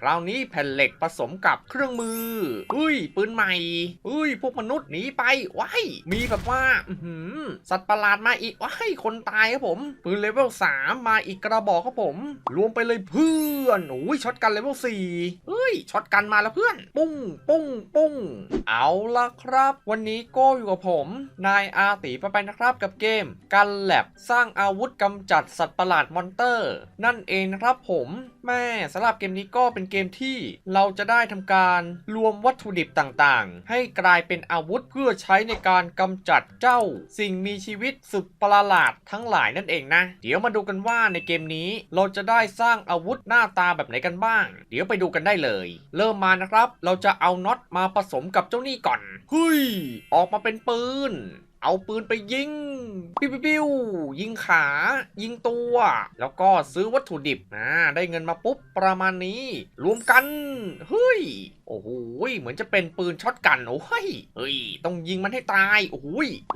คราวนี้แผ่นเหล็กผสมกับเครื่องมือ อุ้ย ปืนใหม่ อุ้ย พวกมนุษย์หนีไป ว้าย มีแบบว่าอือหือสัตว์ประหลาดมาอีก ว้าย คนตายครับผม ปืนเลเวล3มาอีกกระบอกครับผม รวมไปเลยเพื่อน อุ้ย ช็อตกันเลเวล4เฮ้ย ช็อตกันมาแล้วเพื่อน ปุ้ง ปุ้ง ปุ้ง เอาละครับ วันนี้โก้อยู่กับผม นายอาตีไปไปนะครับกับเกม กันแลบสร้างอาวุธกำจัดสัตว์ประหลาดมอนเตอร์ นั่นเองนะครับผม แม่สำหรับเกมนี้ก็เป็นเกมที่เราจะได้ทำการรวมวัตถุดิบต่างๆ ให้กลายเป็นอาวุธเพื่อใช้ในการกำจัดเจ้า สิ่งมีชีวิตสุดประหลาดทั้งหลายนั่นเองนะ เดี๋ยวมาดูกันว่าในเกมนี้เราจะได้สร้างอาวุธหน้าตาแบบไหนกันบ้าง เดี๋ยวไปดูกันได้เลย เริ่มมานะครับ เราจะเอาน็อตมาผสมกับเจ้านี่ก่อนเฮ้ยออกมาเป็นปืน เอาปืนไปยิง ปิ้วปิ้วปิวยิงขา ยิงตัว แล้วก็ซื้อวัตถุดิบนะได้เงินมาปุ๊บประมาณนี้ รวมกัน เฮ้ย โอ้โหเหมือนจะเป็นปืนช็อตกันโอ้ยเฮ้ย ต้องยิงมันให้ตาย โอ้โห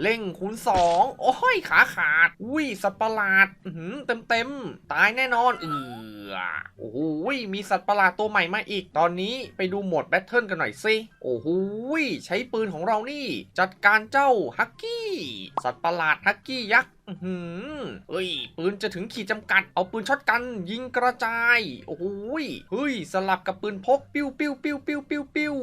เร่งคูณสองโอ้ยขาขาด อุ้ยสัตว์ประหลาดเต็มเต็มตายแน่นอนเออโอ้โหมีสัตว์ประหลาดตัวใหม่มาอีกตอนนี้ไปดูโหมดแบทเทิลกันหน่อยสิโอ้โหใช้ปืนของเรานี่ จัดการเจ้าฮักกี้ สัตว์ประหลาดฮัักกี้ยักษ์อื้อหือเฮ้ย ปืนจะถึงขีดจำกัด เอาปืนช็อตกัน ยิงกระจาย โอ้ย เฮ้ย สลับกับปืนพก ปิ้วปิ้วปิ้วปิ้วปิ้วปิ้ว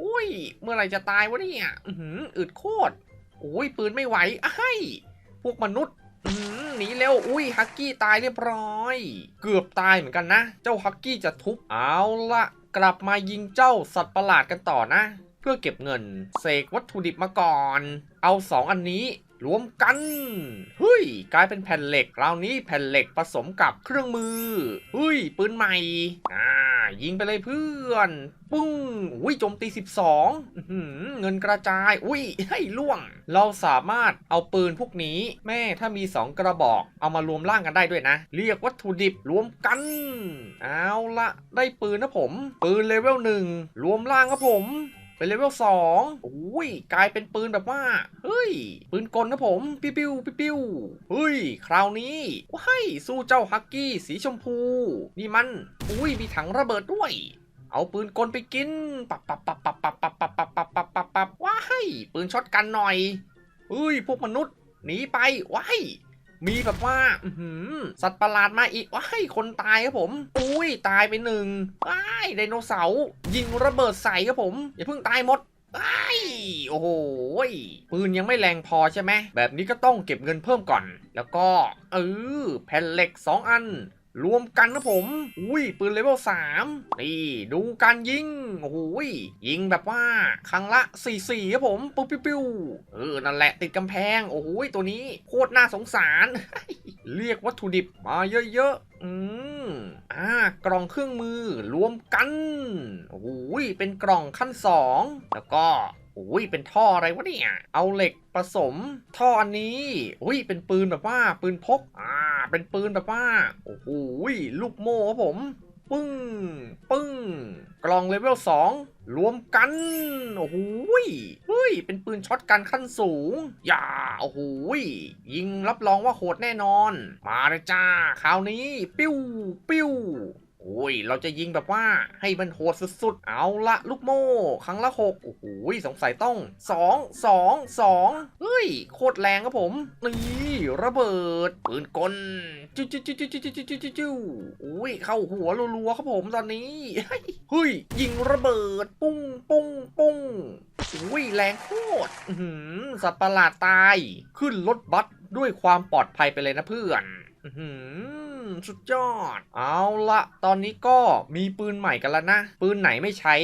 อุ้ย เมื่อไหร่จะตายวะเนี่ย อือหืออึดโคตรโอ้ย ปืนไม่ไหวอ้ยพวกมนุษย์อืมหนีเร็ว อุ้ย ฮักกี้ตายเรียบร้อย เกือบตายเหมือนกันนะ เจ้าฮักกี้จะทุบ เอาละกลับมายิงเจ้าสัตว์ประหลาดกันต่อนะ เพื่อเก็บเงิน เสกวัตถุดิบมาก่อน เอาสองอันนี้ รวมกัน เฮ้ย กลายเป็นแผ่นเหล็ก คราวนี้แผ่นเหล็กผสมกับเครื่องมือ เฮ้ย ปืนใหม่ อ่า ยิงไปเลยเพื่อน ปุ้ง อุ้ย โจมตี 12อื้อหือเงินกระจาย อุ้ย ให้ล่วง เราสามารถเอาปืนพวกนี้ แม่ถ้ามี 2 กระบอก เอามารวมร่างกันได้ด้วยนะ เรียกวัตถุดิบรวมกัน เอาละ ได้ปืนนะผม ปืนเลเวลหนึ่ง รวมร่างครับผม เป็นเลเวลสองโอ้ยกลายเป็นปืนแบบว่า เฮ้ย ปืนกลนะผมปิ้วปิ้วปิ้วปิ้วเฮ้ย คราวนี้ว้ายสู้เจ้าฮักกี้สีชมพู นี่มัน อุ้ย มีถังระเบิดด้วย เอาปืนกลไปกิน ปับปับปับปับปับปับปับปับปับปับปับปับว้ายปืนช็อตกันหน่อยเฮ้ย พวกมนุษย์ หนีไปว้าย มีแบบว่าอืสัตว์ประหลาดมาอีกว้ายคนตายครับผม อุ้ยตายไปหนึ่งว้ายไดโนเสาร์ยิงระเบิดใส่ครับผม อย่าเพิ่งตายหมดไอ้โอ้โหปืนยังไม่แรงพอใช่ไหม แบบนี้ก็ต้องเก็บเงินเพิ่มก่อน แล้วก็ เออแผ่นเหล็ก 2 อัน รวมกันนะผม อุ้ย ปืนเลเวล3นี่ ดูการยิง โอ้โหยยิงแบบว่า ครั้งละ 4-4ครับผม ปุ๊บปิ้วปิ้วเออ นั่นแหละติดกำแพง โอ้โหยตัวนี้โคตรน่าสงสาร เรียกวัตถุดิบมาเยอะๆ อืมอ่ากล่องเครื่องมือรวมกัน โอ้โหยเป็นกล่องขั้นสองแล้วก็ อุ้ยเป็นท่ออะไรวะเนี่ย เอาเหล็กผสม ท่ออันนี้ อุ้ยเป็นปืนแบบว่าปืนพก อ่า เป็นปืนแบบว่า โอ้โหลูกโม่ครับผม ปึ้ง ปึ้ง กล่องเลเวล2รวมกัน โอ้โหเฮ้ย เป็นปืนช็อตกันขั้นสูง อย่า โอ้โหยิงรับรองว่าโหดแน่นอน มาเลยจ้า คราวนี้ ปิ้ว ปิ้ว อ้ยเราจะยิงแบบว่าให้มันโหดสุดๆ เอาละลูกโม่ครั้งละหกโอ้โหสงสัยต้องสองสองสองเฮ้ย โคตรแรงครับผม นี่ระเบิด ปืนกลจิ้วจิ้วจิ้วจิ้วจิ้วจิ้วจิ้วจิ้วจิ้วโอ้ยเข้าหัวรัวๆครับผมตอนนี้เฮ้ยยิงระเบิด ปุ้งปุ้งปุ้งอุ้ยแรงโคตรหือสัตว์ประหลาดตาย ขึ้นรถบัสด้วยความปลอดภัยไปเลยนะเพื่อน อื้อหือ สุดยอด เอาละ ตอนนี้ก็มีปืนใหม่กันแล้วนะ ปืนไหนไม่ใช้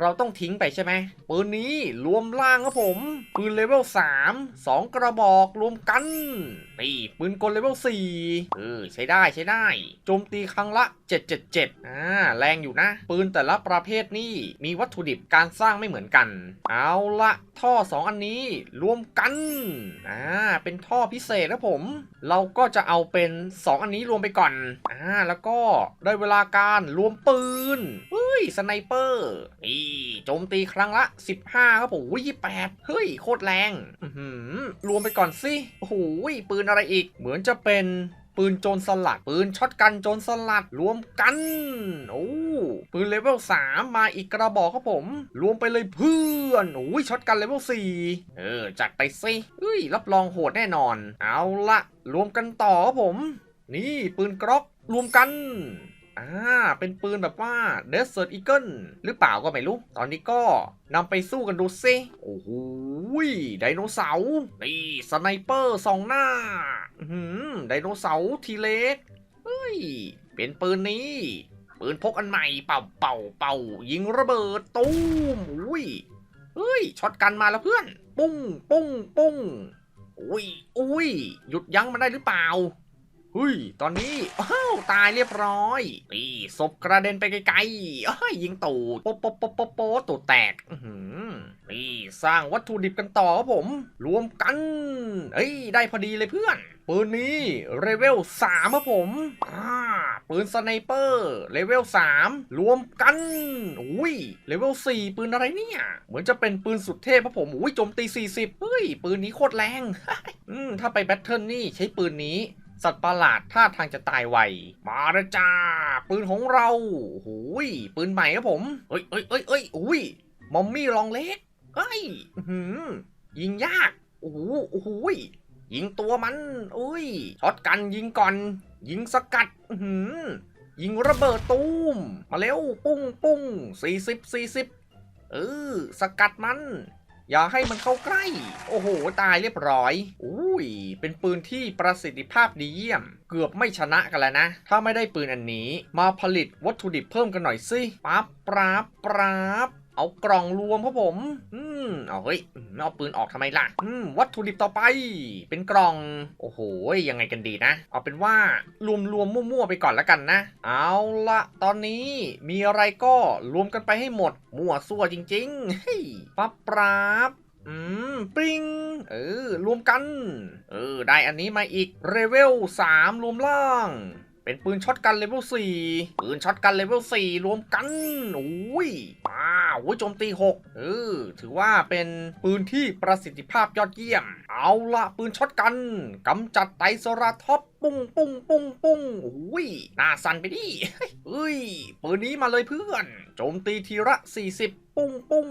เราต้องทิ้งไปใช่ไหมปืนนี้รวมล่างครับผม ปืนเลเวล3 2 กระบอกรวมกัน นี่ปืนกลเลเวล4เออใช้ได้ใช้ได้ โจมตีครั้งละ 777อ่าแรงอยู่นะ ปืนแต่ละประเภทนี่มีวัตถุดิบการสร้างไม่เหมือนกัน เอาละท่อ 2 อันนี้รวมกันอ่าเป็นท่อพิเศษนะผม เราก็จะเอาเป็น 2 อันนี้รวมไปก่อนอ่าแล้วก็ได้เวลาการรวมปืนเฮ ยสไนเปอร์นี่โจมตีครั้งละ 15 ครับผมยี่แปดเฮ้ย โคตรแรงอือหือรวมไปก่อนสิโอ้โหปืนอะไรอีก เหมือนจะเป็นปืนโจรสลัด ปืนช็อตกันโจรสลัดรวมกัน โอ้ปืนเลเวล3มาอีกกระบอกครับผม รวมไปเลยเพื่อนโอ้ยช็อตกันเลเวล4เออจัดไปสิเฮ้ยรับรองโหดแน่นอน เอาละรวมกันต่อครับผม นี่ปืนกรอกรวมกัน อ่า เป็นปืนแบบว่า Desert Eagle หรือเปล่าก็ไม่รู้ ตอนนี้ก็นำไปสู้กันดูซิโอ้โหไดโนเสาร์นี่สไนเปอร์สองหน้าหือไดโนเสาร์ทีเล็กเฮ้ย เป็นปืนนี้ ปืนพกอันใหม่เป่าเป่าเป่า ยิงระเบิดตูมอุ้ยเฮ้ยช็อตกันมาแล้วเพื่อน ปุ้งปุ้งปุ้งอุ้ยอุ้ยหยุดยั้งมันได้หรือเปล่า ฮ้ย ตอนนี้อ้าวตายเรียบร้อย นี่ศพกระเด็นไปไกลๆเอ้ยยิงตูดโป๊ะโป๊ะโป๊ะโป๊ะตูดแตกอื้มนี่สร้างวัตถุดิบกันต่อครับผม รวมกัน เอ้ย ได้พอดีเลยเพื่อน ปืนนี้เลเวล3ครับผมอ่าปืนสไนเปอร์เลเวล3รวมกัน อุ้ย เลเวล4ปืนอะไรเนี่ย เหมือนจะเป็นปืนสุดเทพครับผม อุ้ยโจมตี 40 เฮ้ย ปืนนี้โคตรแรง อืม ถ้าไปแบทเทิลนี่ใช้ปืนนี้ สัตว์ประหลาดท่าทางจะตายไว มาล้วจ้า ปืนของเราโอ้โหยปืนใหม่ครับผม เอ้ยเอ้ยเอ้ยเอ้ยอุ้ย มอมมี่ลองเล็ก เอ้ยหือยิงยาก โอ้โหโอ้โหยยิงตัวมัน อุ้ย ช็อตกันยิงก่อน ยิงสกัด หือยิงระเบิดตูม มาเร็ว ปุ้งปุ้งสี่สิบสี่สิบเออ สกัดมัน อย่าให้มันเข้าใกล้ โอ้โห ตายเรียบร้อย อุ้ย เป็นปืนที่ประสิทธิภาพดีเยี่ยม เกือบไม่ชนะกันแล้วนะ ถ้าไม่ได้ปืนอันนี้ มาผลิตวัตถุดิบเพิ่มกันหน่อยสิปั๊บปราบปราบ เอากล่องรวมครับผม อืมเอาเฮ้ยอืมเอาปืนออกทำไมล่ะ อืม วัตถุดิบต่อไป เป็นกล่อง โอ้โห ยังไงกันดีนะ เอาเป็นว่ารวมรวมมั่วๆไปก่อนแล้วกันนะ เอาละตอนนี้มีอะไรก็รวมกันไปให้หมด มั่วซั่วจริงๆเฮ้ยปั๊บปราบอืมปริงเออ รวมกัน เออ ได้อันนี้มาอีกเลเวล 3 รวมล่าง เป็นปืนช็อตกันเลเวล4ปืนช็อตกันเลเวล4รวมกันโอ้ยว้าวโอ้ยโจมตี6เออถือว่าเป็นปืนที่ประสิทธิภาพยอดเยี่ยม เอาละปืนช็อตกันกำจัดไตโซราท็อปปุ้งปุ้งปุ้งปุ้งโอ้ยหน้าสั่นไปดิเฮ้ยปืนนี้มาเลยเพื่อน โจมตีทีละ 40 ปุ้งปุ้ง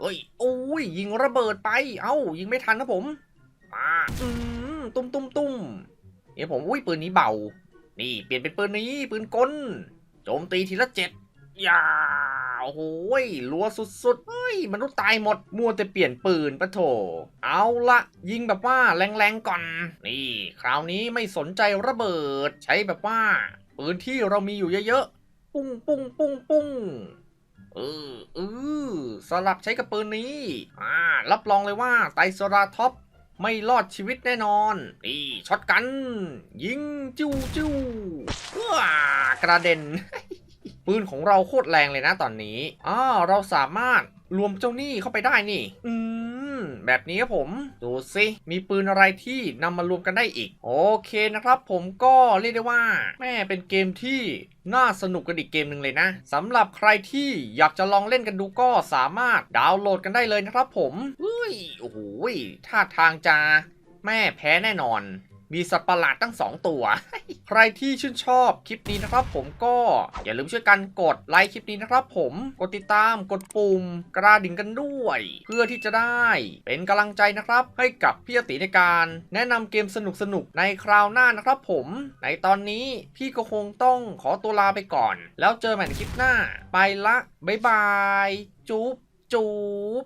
เอ้ยโอ้ยยิงระเบิดไป เอ้ายิงไม่ทันนะผมอ่าอืมตุ้มตุ้มตุ้มเนี่ยผมอุ้ยปืนนี้เบา นี่เปลี่ยนเป็นปืนนี้ปืนกลโจมตีทีละเจ็ดยาโอ้โหยรัวสุดๆเฮ้ยมนุษย์ตายหมดมัวแต่เปลี่ยนปืนปะโถ เอาละยิงแบบว่าแรงๆก่อน นี่ คราวนี้ไม่สนใจระเบิด ใช้แบบว่า ปืนที่เรามีอยู่เยอะๆ ปุ้งปุ้งปุ้งปุ้งเออเออสลับใช้กับปืนนี้ อ่า รับรองเลยว่าไตรโซราท็อป ไม่รอดชีวิตแน่นอน นี่ช็อตกัน ยิงจิ้วจิ้วว้ากระเด็น ปืนของเราโคตรแรงเลยนะตอนนี้อ่าเราสามารถรวมเจ้าหนี้เข้าไปได้นี่ อืม แบบนี้ครับผม ดูสิมีปืนอะไรที่นำมารวมกันได้อีก โอเคนะครับ ผมก็เรียกได้ว่า แม่เป็นเกมที่น่าสนุกกันอีกเกมหนึ่งเลยนะสำหรับใครที่อยากจะลองเล่นกันดูก็สามารถดาวน์โหลดกันได้เลยนะครับผมเฮ้ยโอ้โหท่าทางจะแม่แพ้แน่นอน มีสัตว์ประหลาดตั้ง 2 ตัว ใครที่ชื่นชอบคลิปนี้นะครับ ผมก็อย่าลืมช่วยกันกดไลค์คลิปนี้นะครับ ผมกดติดตามกดปุ่มกระดิ่งกันด้วย เพื่อที่จะได้เป็นกำลังใจนะครับ ให้กับพี่อติในการแนะนำเกมสนุกๆในคราวหน้านะครับ ผมในตอนนี้พี่ก็คงต้องขอตัวลาไปก่อน แล้วเจอกันใหม่ในคลิปหน้า ไปละบ๊ายบาย จุ๊บจุ๊บ